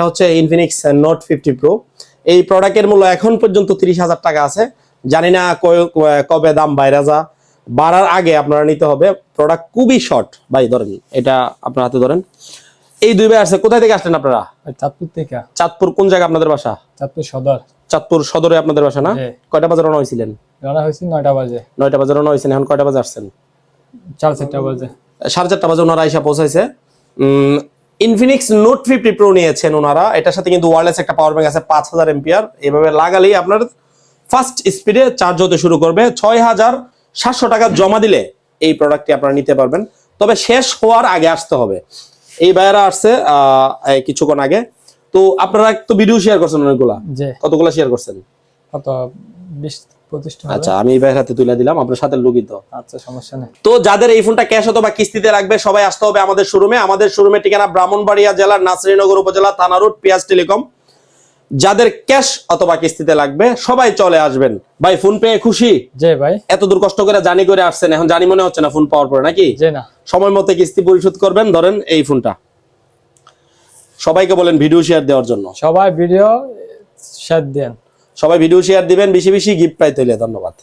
এটা হচ্ছে Infinix Note fifty pro এই প্রোডাক্টের মূল্য এখন পর্যন্ত তিরিশ হাজার টাকা আছে। জানি না কবে দাম বাইরে যা। বাড়ার আগে আপনারা নিতে হবে। প্রোডাক্ট খুবই শর্ট ভাই ধরেন এটা আপনার হাতে ধরেন। এই দুই ভাই আসছে কোথায় থেকে আসলেন আপনারা? চাঁদপুর থেকে। চাঁদপুর কোন জায়গা আপনাদের বাসা? চাঁদপুর সদর। চাঁদপুর সদরে আপনাদের বাসা না? কয়টা বাজে রওনা হয়েছিলেন রানা হয়েছে নয়টা বাজে। নয়টা বাজে রওনা হয়েছেন এখন কয়টা বাজে আসছেন? চার চারটা বাজে। সাড়ে চারটা বাজে ওনারা এসে পৌঁছাইছে। ইনফিনিক্স নোট ফিফটি প্রো নিয়েছেন ওনারা। এটার সাথে কিন্তু ওয়ারলেস একটা পাওয়ার ব্যাংক আছে পাঁচ হাজার এম্পিয়ার এভাবে লাগালেই আপনার ফার্স্ট স্পিডে চার্জ হতে শুরু করবে। ছয় হাজার সাতশো টাকা জমা দিলে এই প্রোডাক্টটি আপনারা নিতে পারবেন। তবে শেষ হওয়ার আগে আসতে হবে। এই ভাইয়েরা আসছে আহ, কিছুক্ষণ আগে। তো আপনারা তো ভিডিও শেয়ার করছেন অনেকগুলা। কতগুলো শেয়ার করছেন? কত বিশ আচ্ছা আমি এই ভাইয়ের হাতে তুলে দিলাম আপনার সাথে লুকিত। আচ্ছা সমস্যা নেই। তো যাদের এই ফোনটা ক্যাশ অথবা কিস্তিতে রাখবে সবাই আসতে হবে আমাদের শোরুমে। আমাদের শোরুমের ঠিকানা ব্রাহ্মণবাড়িয়া জেলার নাসরিনগর উপজেলা থানা রোড পিয়াজ টেলিকম। যাদের ক্যাশ অথবা কিস্তিতে লাগবে সবাই চলে আসবেন। ভাই ফোন পেয়ে খুশি? যে ভাই। এত দূর কষ্ট করে জানি করে আসছেন এখন জানি মনে হচ্ছে না ফোন পাওয়ার পরে নাকি? যে না। সময় মতো কিস্তি পরিশোধ করবেন ধরেন এই ফোনটা। সবাইকে বলেন ভিডিও শেয়ার দেওয়ার জন্য। সবাই ভিডিও শেয়ার দেন। সবাই ভিডিও শেয়ার দিবেন বেশি বেশি গিফট পাইতে হলে ধন্যবাদ।